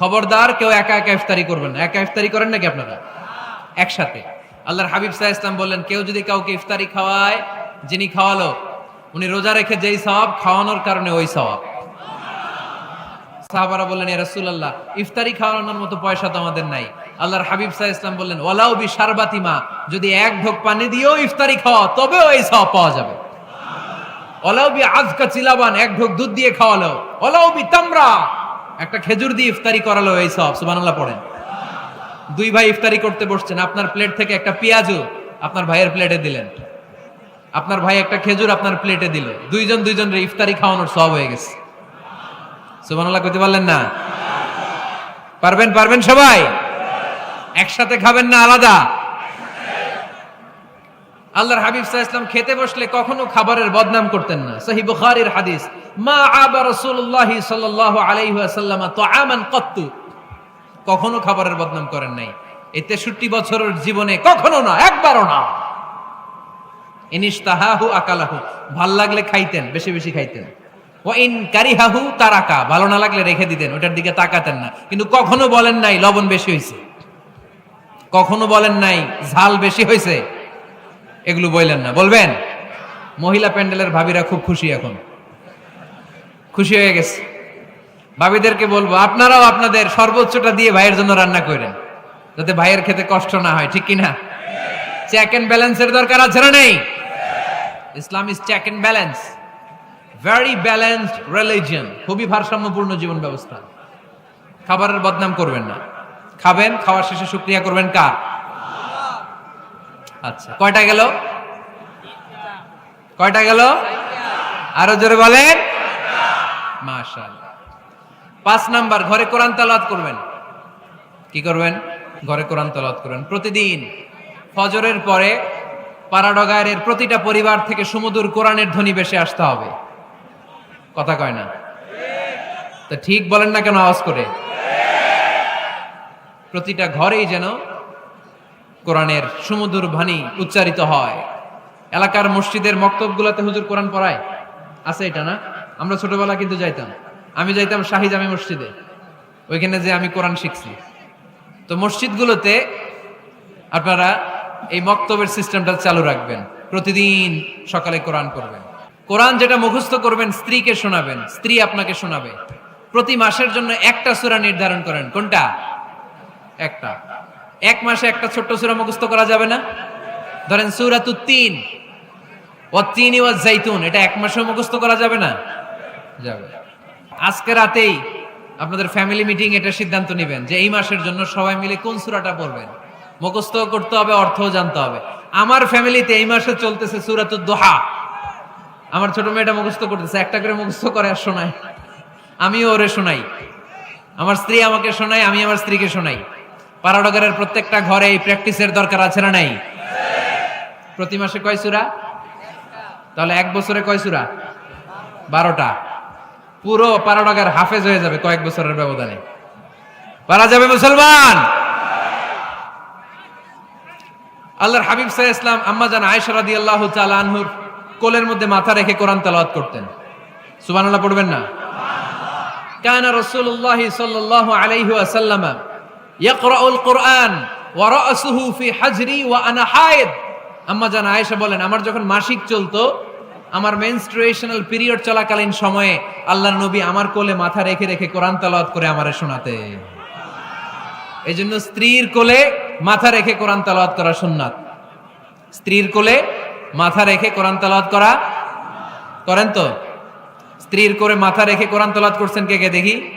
খবরদার, কেউ একা একা ইফতারি করবেন না। একা ইফতারি করেন নাকি আপনারা? একসাথে। আল্লাহর হাবিব সাহা ইসলাম বললেন, কেউ যদি কাউকে ইফতারি খাওয়ায়, যিনি খাওয়ালো, উনি রোজা রেখে যেই সওয়াব, খাওয়ানোর কারণে ওই সওয়াব। সাহাবারা বললেন রাসূলুল্লাহ, ইফতারি খাওয়ানোর মতো পয়সা তো আমাদের নাই। আল্লাহর হাবিব সাহা ইসলাম বললেন, ওয়ালাউ বি শারবাতিমা যদি এক ঢোক পানি দিয়েও ইফতারি খাওয়া তবেও এই সওয়াব পাওয়া যাবে। ওলাও বি আজকা চিলাবান, এক ঢোক দুধ দিয়ে খাওয়ালো। ওলাও বি তামরা একটা খেজুর দিয়ে ইফতারি করালো এই সব, সুবহানাল্লাহ পড়েন। দুই ভাই ইফতারি করতে বসছেন, আপনার প্লেট থেকে একটা পেঁয়াজু আপনার ভাইয়ের প্লেটে দিলেন। আপনার ভাই একটা খেজুর আপনার প্লেটে দিল। দুইজন দুইজন ইফতারি খাওয়ানোর সব হয়ে গেছে। সুবহানাল্লাহ কইতে পারলেন না? পারবেন পারবেন সবাই? একসাথে খাবেন না আলাদা? আল্লাহর হাবিব আলাইহি ওয়াসাল্লাম খেতে বসলে কখনো খাবারের বদনাম করতেন না। সহিহ বুখারীর হাদিস। মা আবা রাসূলুল্লাহি সাল্লাল্লাহু আলাইহি ওয়াসাল্লাম তুআমান কত্তু। কখনো খাবারের বদনাম করেন নাই। এই 63 বছরের জীবনে কখনো না, একবারও না। ইনিশতাহাহু আকালাহু। ভালো লাগলে খাইতেন, বেশি বেশি খাইতেন। ও ইন কারিহাহু তারাকা। ভালো না লাগলে রেখে দিতেন, ওটার দিকে তাকাতেন না। কিন্তু কখনো বলেন নাই, লবণ বেশি হয়েছে কখনো বলেন নাই, ঝাল বেশি হয়েছে এগুলো বললেন না। বলবেন? মহিলা প্যান্ডেলের ভাবিরা খুব খুশি এখন। খুশি হয়ে গেছে। ভাবিদেরকে বলব, আপনারাও আপনাদের সর্বোচ্চটা দিয়ে ভাইয়ের জন্য রান্না করেন, যাতে ভাইয়ের খেতে কষ্ট না হয়, ঠিক কিনা? চেক এন্ড ব্যালেন্সের দরকার আছে না নেই? Islam is check and balance very balanced religion খুবই ভারসাম্যপূর্ণ জীবন ব্যবস্থা। খাবারের বদনাম করবেন না। খাবেন, খাওয়ার শেষে শুক্রিয়া করবেন কার? আচ্ছা কয়টা গেল? কয়টা গেল? আরও জোরে বলেন। পাঁচ নাম্বার, ঘরে কোরআন তালাওয়াত করবেন। কি করবেন? ঘরে কোরআন তালাওয়াত করবেন। প্রতিদিন ফজরের পরে পাড়াডগায়ের প্রতিটা পরিবার থেকে সুমধুর কোরআনের ধ্বনি বেশি আসতে হবে। কথা কয় না? তা ঠিক বলেন না কেন আওয়াজ করে? প্রতিটা ঘরেই যেন কোরআনের সুমধুর বাণী উচ্চারিত হয়। এলাকার মসজিদের মক্তবগুলোতে হুজুর কোরআন পড়ায়? আছে এটা না? আমরা ছোটবেলা কিন্তু যাইতাম। আমি যাইতাম শাহি জামি মসজিদে। ওইখানে যে আমি কোরআন শিখছি। তো মসজিদগুলোতে আপনারা এই মক্তবের সিস্টেমটা চালু রাখবেন। প্রতিদিন সকালে কোরআন করবেন কোরআন যেটা মুখস্থ করবেন, স্ত্রীকে শোনাবেন, স্ত্রী আপনাকে শোনাবে। প্রতি মাসের জন্য একটা সূরা নির্ধারণ করেন। কোনটা? একটা। এক মাসে একটা ছোট্ট সূরা মুখস্থ করা যাবে না? ধরেন সূরাতু তিন। ও তিন ওয়া জাইতুন এটা এক মাসেও মুখস্থ করা যাবে না? যাবে। আজকে রাতেই আপনাদের ফ্যামিলি মিটিং এটা সিদ্ধান্ত নেবেন যে এই মাসের জন্য সবাই মিলে কোন সূরাটা পড়বেন। মুখস্থ করতে হবে, অর্থও জানতে হবে। আমার ফ্যামিলিতে এই মাসে চলতেছে সূরাতুদ দোহা। আমার ছোট মেয়েটা মুখস্থ করতেছে, একটা করে মুখস্থ করে আর শোনায়। আমিও ওরে শোনাই। আমার স্ত্রী আমাকে শোনায়, আমি আমার স্ত্রীকে শোনাই। পারাডগারের প্রত্যেকটা ঘরে এই প্র্যাকটিসের দরকার আছে না নাই? প্রতি মাসে কয় সুরা? তাহলে এক বছরে কয় সুরা? বারোটা। পুরো পারাডগার হাফেজ হয়ে যাবে কয়েক বছরের ব্যবধানে। পারা যাবে মুসলমান? আল্লাহর হাবিব সাহ ইসলাম, আম্মা জান আয়েশা রাদি আল্লাহ আনহুর কোলের মধ্যে মাথা রেখে কোরআন তালাওয়াত করতেন। সুবহানাল্লাহ, পড়বেন না? কানা রাসূলুল্লাহ সাল্লাল্লাহু আলাইহি ওয়াসাল্লাম ইয়াকরাউল কোরআন ওয়া ওয়া আনা হায়েদ। আম্মা আয়েশা বলেন, আমার যখন মাসিক চলতো আমার মেনস্ট্রুয়েশনাল পিরিয়ড চলাকালীন সময়ে আল্লাহ নবী আমার কোলে মাথা রেখে রেখে কোরআন তেলাওয়াত করে আমারে শোনাতে। এই জন্য স্ত্রীর কোলে মাথা রেখে কোরআন তেলাওয়াত করা সুন্নাত। স্ত্রীর কোলে মাথা রেখে কোরআন তেলাওয়াত করা। করেন তো? স্ত্রীর করে মাথা রেখে কোরআন তেলাওয়াত করছেন কে কে দেখি?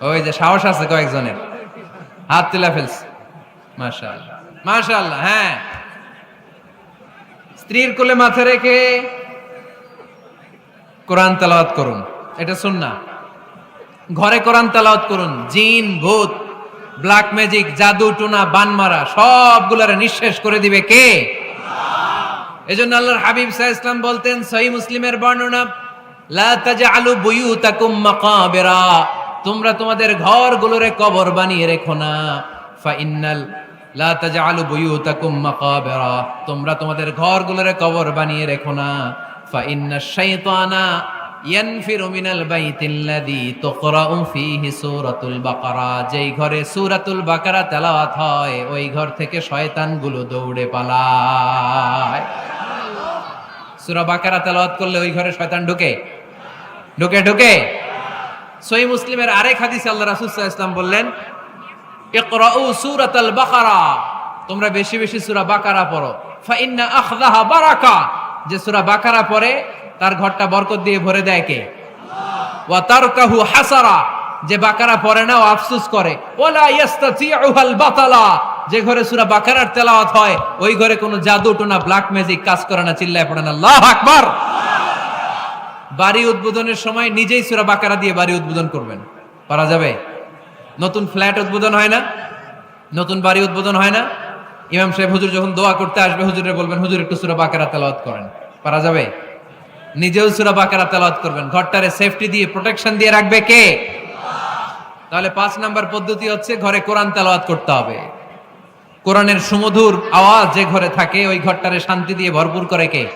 ওই যে সাহস আছে কয়েকজনের। হাত তুলে ফেলছে। মাশাআল্লাহ। মাশাআল্লাহ হ্যাঁ। স্ত্রীর কোলে মাথা রেখে কোরআন তালাওয়াত করুন। এটা শুন না ঘরে কোরআন তেলাওয়াত করুন। জিন ভূত ব্ল্যাক ম্যাজিক জাদু টুনা বানমারা সবগুলারে নিঃশেষ করে দিবে কে? এজন্য আল্লাহর হাবিব সাল্লাল্লাহু ইসলাম বলতেন সহি মুসলিমের বর্ণনা লা তাজআলু বুয়ুতাকুম মাকাবিরা। তোমরা তোমাদের ঘরগুলোরে কবর বানিয়ে রেখো না। ফা ইন্নাল লা তাজআলু বুয়ুতাকুম মাকাবিরা, তোমরা তোমাদের ঘরগুলোরে কবর বানিয়ে রেখো না। যেই ঘরে সূরাতুল বাকারা তেলাওয়াত হয়, ওই ঘর থেকে শয়তানগুলো দৌড়ে পালায়। সূরা বাকারা তেলাওয়াত করলে ওই ঘরে শয়তান ঢুকে? ঢুকে ঢুকে। সহি মুসলিমের আরেক হাদিসে আল্লাহ রাসূল সাল্লাল্লাহু বললেন ইকরাউ সূরাতাল বাকারা। তোমরা বেশি বেশি সূরা বাকারা পড়ো। ফা ইন্না আখযাহা বারাকা। যে সূরা বাকারা পড়ে, তার ঘরটা বরকত দিয়ে ভরে দেয় কে? ওয়া তারকাহু হাসারা। যে বাকারা পড়ে না, ও আফসোস করে। ওয়ালা ইয়াস্তাতিউহাল বাতালা। যে ঘরে সূরা বাকারার তেলাওয়াত হয়, ওই ঘরে কোনো জাদু, টোনা ব্ল্যাক ম্যাজিক কাজ করে না, চিল্লায় পড়ে না। আল্লাহু আকবার! বাড়ি উদ্বোধনের সময় নিজেই সূরা বাকারা দিয়ে বাড়ি উদ্বোধন করবেন। পারা যাবে? নতুন ফ্ল্যাট উদ্বোধন হয় না, নতুন বাড়ি উদ্বোধন হয় না। ইমাম সাহেব হুজুর যখন দোয়া করতে আসবে হুজুরে বলবেন, হুজুর, একটু সূরা বাকারা তেলাওয়াত করেন। পারা যাবে? নিজেও সূরা বাকারা তেলাওয়াত করবেন। ঘরটারে সেফটি দিয়ে প্রোটেকশন দিয়ে রাখবে কে? তাহলে পাঁচ নাম্বার পদ্ধতি হচ্ছে, ঘরে কোরআন তেলাওয়াত করতে হবে। কোরআনের সুমধুর আওয়াজ যে ঘরে থাকে, ওই ঘরটারে শান্তি দিয়ে ভরপুর করে কে?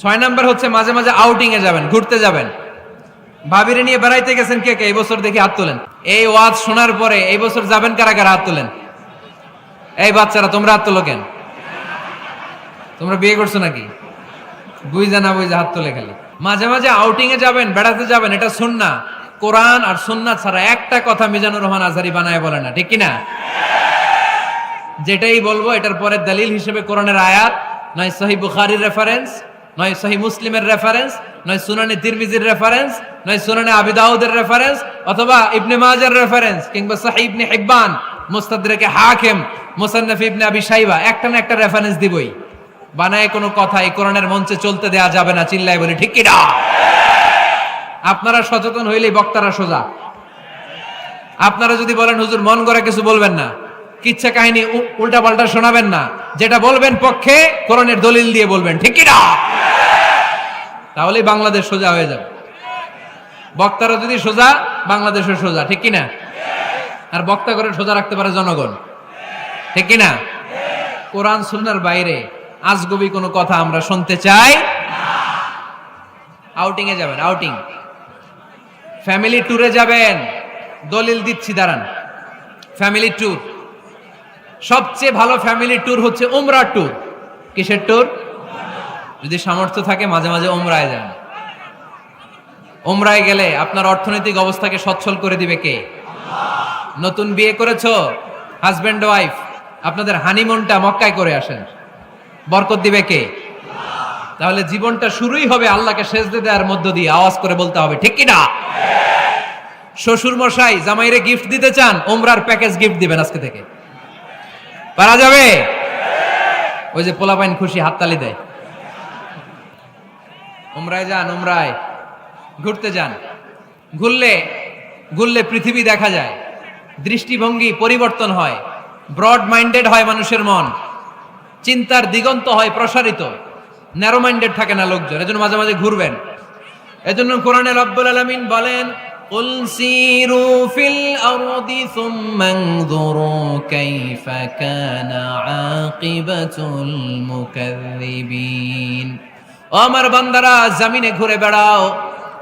ছয় নাম্বার হচ্ছে, মাঝে মাঝে আউটিং এ যাবেন, ঘুরতে যাবেন। ভাবিরে নিয়ে বেড়াইতে গেছেন কে কে? এই বছর দেখি হাত তোলেন। এই ওয়াজ শোনার পরে এই বছর যাবেন কারা কারা হাত তোলেন? এই বাচ্চারা, তোমরা হাত তোলো কেন? তোমরা বিয়ে করছ নাকি? বুঝা না বুঝা হাত তোলে খালি। মাঝে মাঝে আউটিং এ যাবেন, বেড়াতে যাবেন, এটা সুন্না। কোরআন আর সুন্নাত ছাড়া একটা কথা মিজানুর রহমান আজারি বানায় বলে না, ঠিক কিনা? যেটাই বলব, এটার পরে দলিল হিসেবে কোরআনের আয়াত, নয় সহি বুখারির রেফারেন্স নয় সহি মুসলিমের রেফারেন্স নয় সুনানি তিরমিজির রেফারেন্স নয় সুনানি আবি দাউদের রেফারেন্স অথবা ইবনে মাজার রেফারেন্স কিংবা সহি ইবনে হিব্বান মুস্তাদরেকে হাকিম, মুসান্নাফ ইবনে আবি শাইবা, একটা না একটা রেফারেন্স দিবই। বানায় কোনো কথা এই কোরআনের মঞ্চে চলতে দেয়া যাবে না চিল্লাই বলি, ঠিক কিনা? আপনারা সচেতন হইলেই বক্তারা সোজা। আপনারা যদি বলেন, হুজুর, মন করে কিছু বলবেন না, কিচ্ছা কাহিনী উল্টা পাল্টা শোনাবেন না, যেটা বলবেন পক্ষে কোরআনের দলিল দিয়ে বলবেন, ঠিক কিনা? তাহলে বাংলাদেশ সোজা হয়ে যাবে। বক্তারা যদি সোজা বাংলাদেশের সোজা, ঠিক কিনা? আর বক্তা করে সোজা রাখতে পারে জনগণ। ঠিক কিনা? কোরআন সুন্নার বাইরে আজগবি কোনো কথা আমরা শুনতে চাই আউটিং এ যাবেন আউটিং ফ্যামিলি ট্যুরে যাবেন। দলিল দিচ্ছি, দাঁড়ান। ফ্যামিলি ট্যুর সবচেয়ে ভালো ফ্যামিলি ট্যুর হচ্ছে উমরা ট্যুর কিসের ট্যুর যদি সামর্থ্য থাকে, মাঝে মাঝে ওমরায় যান। ওমরায় গেলে আপনার অর্থনৈতিক অবস্থাকে সচ্ছল করে দিবে কে? নতুন বিয়ে করেছ হাজব্যান্ড ওয়াইফ আপনাদের হানিমুনটা মক্কায় করে আসেন। বরকত দিবে কে? তাহলে জীবনটা শুরুই হবে আল্লাহকে সেজদে দেওয়ার মধ্য দিয়ে, আওয়াজ করে বলতে হবে, ঠিক কিনা? শ্বশুর মশাই জামাইরে গিফট দিতে চান, ওমরার প্যাকেজ গিফট দিবেন আজকে থেকে। পারা যাবে? ওই যে পোলাপাইন খুশি হাততালি দেয়। উমরায় যান উমরায় ঘুরতে যান ঘুরলে ঘুরলে পৃথিবী দেখা যায় দৃষ্টিভঙ্গি পরিবর্তন হয় ব্রড মাইন্ডেড হয় মানুষের মন চিন্তার দিগন্ত হয় প্রসারিত ন্যারো মাইন্ডেড থাকে না লোকজন এজন্য মাঝে মাঝে ঘুরবেন এজন্য কোরআনে রব্বুল আলামিন বলেন قل سيروا في الأرض ثم انظروا كيف كان عاقبة المكذبين ও আমার বান্দারা, জামিনে ঘুরে বেড়াও।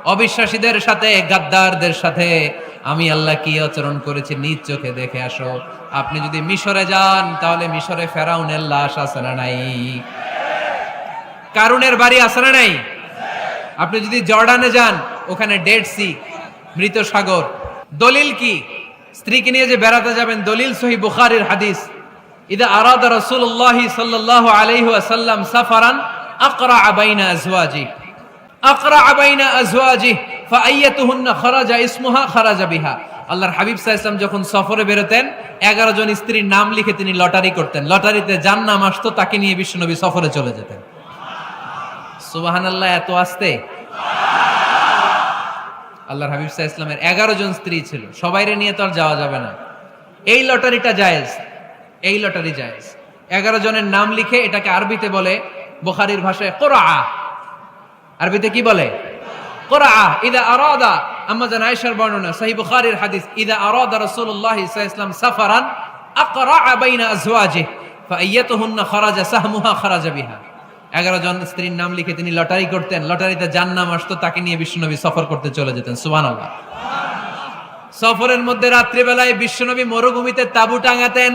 অবিশ্বাসীদের সাথে, গাদ্দারদের সাথে। আমি আল্লাহ কি আচরণ করেছি নিজ চোখে দেখে আসো। আপনি যদি মিশরে যান, তাহলে মিশরে ফেরাউনের লাশ আছে না নাই? কারুনের বাড়ি আছে না নাই? আপনি যদি জর্ডানে যান, ওখানে ডেড সি, মৃত সাগর। দলিল কি? স্ত্রীকে নিয়ে যে বেড়াতে যাবেন, দলিল সহি বুখারির হাদিস। ইদা আরাদা রাসূলুল্লাহ সাল্লাল্লাহু আলাইহি ওয়াসাল্লাম সাফারান আকরা বাইনা আজওয়াজি। আকরা বাইনা আজওয়াজি, ফাআইয়াতুহুন্না খারাজা ইসমুহা খারাজা বিহা। আল্লাহর হাবিব সাল্লাল্লাহু যখন সফরে বেরোতেন 11 জন স্ত্রীর নাম লিখে তিনি লটারি করতেন। লটারিতে যার নাম আসতো তাকে নিয়ে বিশ্বনবী সফরে চলে যেতেন। সুবহানাল্লাহ, এত আসতে? আল্লাহর হাবিব সাহা ইসলামের এগারো জন স্ত্রী ছিল। সবাইরে নিয়ে তো আর যাওয়া যাবে না। এই লটারিটা জায়েজ। এই লটারি জায়েজ। এগারো জনের নাম লিখে এটাকে আরবিতে বলে বুখারির ভাষায় কোরআ। আরবিতে কি বলে? কোরআ, ইদা আরাদা আম্মা জান আয়েশার বর্ণনা, সহিহ বুখারীর হাদিস, ইদা আরাদা রাসূলুল্লাহ সাল্লাল্লাহু সাফারান আকরা বাইনা আজওয়াজিহি ফাআইয়াতুহুন্না খারাজা সাহমুহা খারাজা বিহা। এগারো জন স্ত্রীর নাম লিখে তিনি লটারি করতেন। লটারিতে যার নাম আসতো, তাকে নিয়ে বিশ্বনবী সফর করতে চলে যেতেন। সুবান সফরের মধ্যে রাত্রিবেলায় বিশ্বনবী মরুভূমিতে তাবু টাঙাতেন।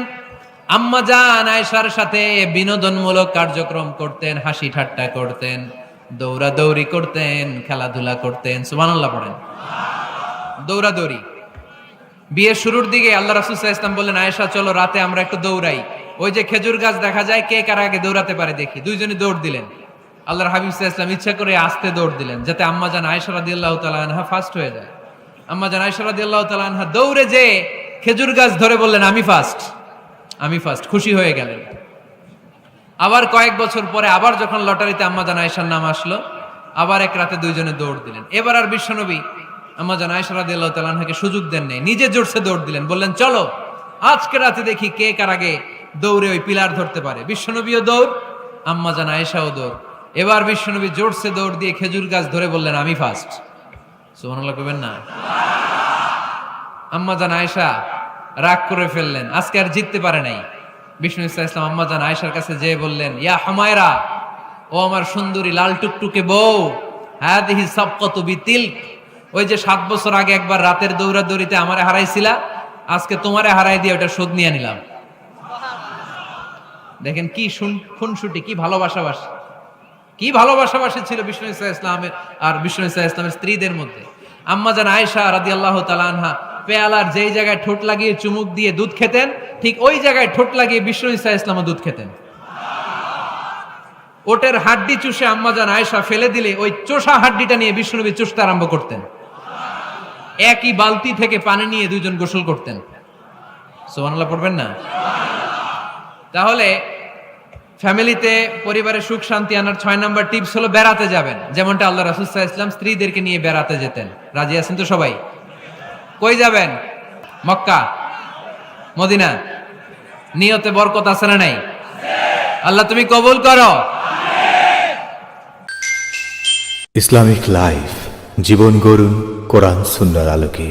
আম্মা জান আয়েশার সাথে বিনোদনমূলক কার্যক্রম করতেন, হাসি ঠাট্টা করতেন, দৌড়াদৌড়ি করতেন, খেলাধুলা করতেন। সুবহানাল্লাহ পড়েন। দৌড়াদৌড়ি। বিয়ের শুরুর দিকে আল্লাহ রাসূল আলাইহি বললেন, আয়েশা, চলো, রাতে আমরা একটু দৌড়াই। ওই যে খেজুর গাছ দেখা যায়, কে কার আগে দৌড়াতে পারে দেখি। দুইজনে দৌড় দিলেন। আল্লাহর হাবিব আলাইহি ইচ্ছা করে আস্তে দৌড় দিলেন, যাতে আম্মা জান আয়েশা রাদিয়াল্লাহু তাআলা আনহা ফার্স্ট হয়ে যায়। আম্মা জান আয়েশা রাদিয়াল্লাহু তাআলা আনহা দৌড়ে যে খেজুর গাছ ধরে বললেন, আমি ফার্স্ট আমি ফার্স্ট খুশি হয়ে গেলেন। আবার কয়েক বছর পরে আবার যখন লটারিতে আম্মা জান আয়েশার নাম আসলো, আবার এক রাতে দুইজনে দৌড় দিলেন। এবার আর বিশ্বনবী আম্মা জান আয়েশা রাদিয়াল্লাহু তাআলা আনহাকে সুযোগ দেন নাই, নিজে জোরসে দৌড় দিলেন, বললেন, চলো, আজকে রাতে দেখি কে কার আগে দৌড়ে ওই পিলার ধরতে পারে। বিশ্বনবীও দৌড়, আম্মা জান আয়েশাও দৌড়। এবার বিশ্বনবী জোরসে দৌড় দিয়ে খেজুর গাছ ধরে বললেন, আমি ফার্স্ট সুবহানাল্লাহ কইবেন না। আম্মা জান আয়েশা রাগ করে ফেললেন। আজকে আর জিততে পারে নাই। বিষ্ণু ইসলাম ইসলাম আম্মা জান আয়েশার কাছে যেয়ে বললেন, ইয়া হামায়রা, ও আমার সুন্দরী লাল টুকটুকে বউ হ্যাঁ দেখি সব কত বিতিল ওই যে সাত বছর আগে একবার রাতের দৌড়াদৌড়িতে আমারে হারাইছিলা, আজকে তোমারে হারাই দিয়ে ওটা শোধ নিয়ে নিলাম। দেখেন কি খুনসুটি, কি ভালোবাসাবাসি। কি ভালোবাসাবাসি ছিল বিষ্ণু ইসা ইসলামের আর বিষ্ণু ইসা ইসলামের স্ত্রীদের মধ্যে। আম্মা জান আয়েশা রাদি আল্লাহ তালানহা পেয়ালার যেই জায়গায় ঠোঁট লাগিয়ে চুমুক দিয়ে দুধ খেতেন, ঠিক ওই জায়গায় ঠোঁট লাগিয়ে বিষ্ণু ইসা ইসলামও দুধ খেতেন। ওটের হাড্ডি চুষে আম্মা জান আয়েশা ফেলে দিলে ওই চোষা হাড্ডিটা নিয়ে বিষ্ণুনবী চুষতে আরম্ভ করতেন। একই বালতি থেকে পানি নিয়ে দুইজন গোসল করতেন। সোমানাল্লাহ পড়বেন না? তাহলে ফ্যামিলিতে পরিবারের সুখ শান্তি আনার ছয় নম্বর টিপস হলো বেড়াতে যাবেন। যেমনটা আল্লাহ রাসুসাহ ইসলাম স্ত্রীদেরকে নিয়ে বেড়াতে যেতেন। রাজি আছেন তো সবাই? কই যাবেন? মক্কা? মদিনা? নিয়তে বরকত আছে না নাই? আল্লাহ তুমি কবুল করো। ইসলামিক লাইফ, জীবন গড়ুন কোরআন সুন্দর আলোকে।